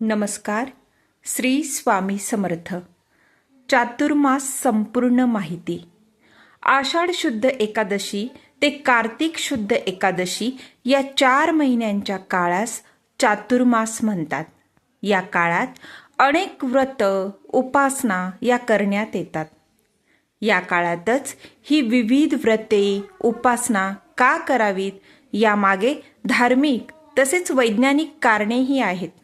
नमस्कार श्री स्वामी समर्थ. चातुर्मास संपूर्ण माहिती. आषाढ शुद्ध एकादशी ते कार्तिक शुद्ध एकादशी या चार महिन्यांच्या काळास चातुर्मास म्हणतात. या काळात अनेक व्रत उपासना या करण्यात येतात. या काळातच ही विविध व्रते उपासना का करावीत यामागे धार्मिक तसेच वैज्ञानिक कारणेही आहेत.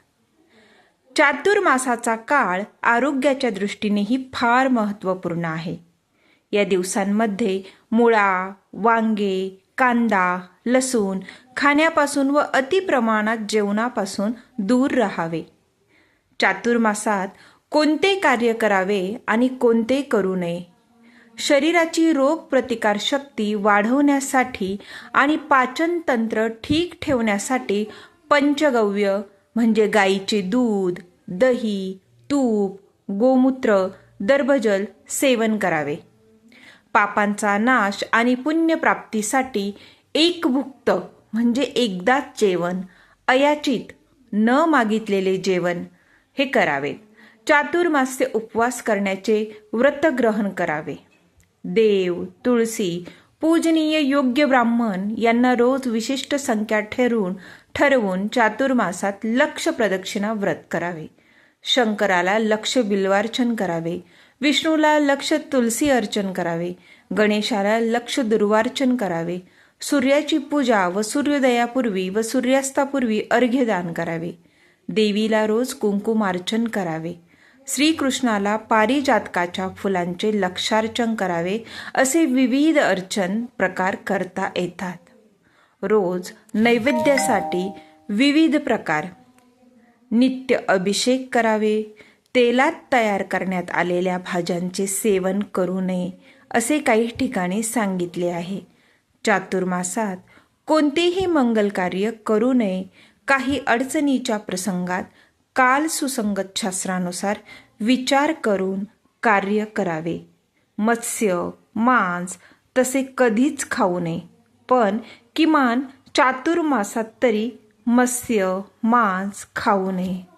चातुर्मासाचा काळ आरोग्याच्या दृष्टीनेही फार महत्त्वपूर्ण आहे. या दिवसांमध्ये मुळा वांगे कांदा लसूण खाण्यापासून व अतिप्रमाणात जेवणापासून दूर राहावे. चातुर्मासात कोणते कार्य करावे आणि कोणते करू नये? शरीराची रोगप्रतिकार शक्ती वाढवण्यासाठी आणि पाचनतंत्र ठीक ठेवण्यासाठी पंचगव्य म्हणजे गाईचे दूध दही तूप गोमूत्र दर्भजल सेवन करावे. पापांचा नाश आणि पुण्यप्राप्तीसाठी एकभुक्त म्हणजे एकदाच जेवण अयाचित न मागितलेले जेवण हे करावे. चातुर्मास्य उपवास करण्याचे व्रत ग्रहण करावे. देव तुळसी पूजनीय योग्य ब्राह्मण यांना रोज विशिष्ट संख्या ठरवून ठरवून चातुर्मासात लक्ष प्रदक्षिणा व्रत करावे. शंकराला लक्ष बिल्वार्चन करावे. विष्णूला लक्ष तुलसी अर्चन करावे. गणेशाला लक्ष दुर्वार्चन करावे. सूर्याची पूजा व सूर्योदयापूर्वी व सूर्यास्तापूर्वी अर्घ्यदान करावे. देवीला रोज कुंकुमार्चन करावे. श्रीकृष्णाला पारिजातकाच्या फुलांचे लक्षार्चन करावे असे विविध अर्चन प्रकार करता येतात. रोज नैवेद्यासाठी विविध प्रकार. नित्य अभिषेक करावे तेलात तयार करण्यात आलेल्या भाज्यांचे सेवन करू नये असे काही ठिकाणी सांगितले आहे. चातुर्मासात कोणतेही मंगल कार्य करू नये काही अडचणीच्या प्रसंगात काल सुसंगत शास्त्रानुसार विचार करून कार्य करावे. मत्स्य मांस तसे कधीच खाऊ नये. पण किमान चातुर्मासात तरी मत्स्य मांस खाऊ नये.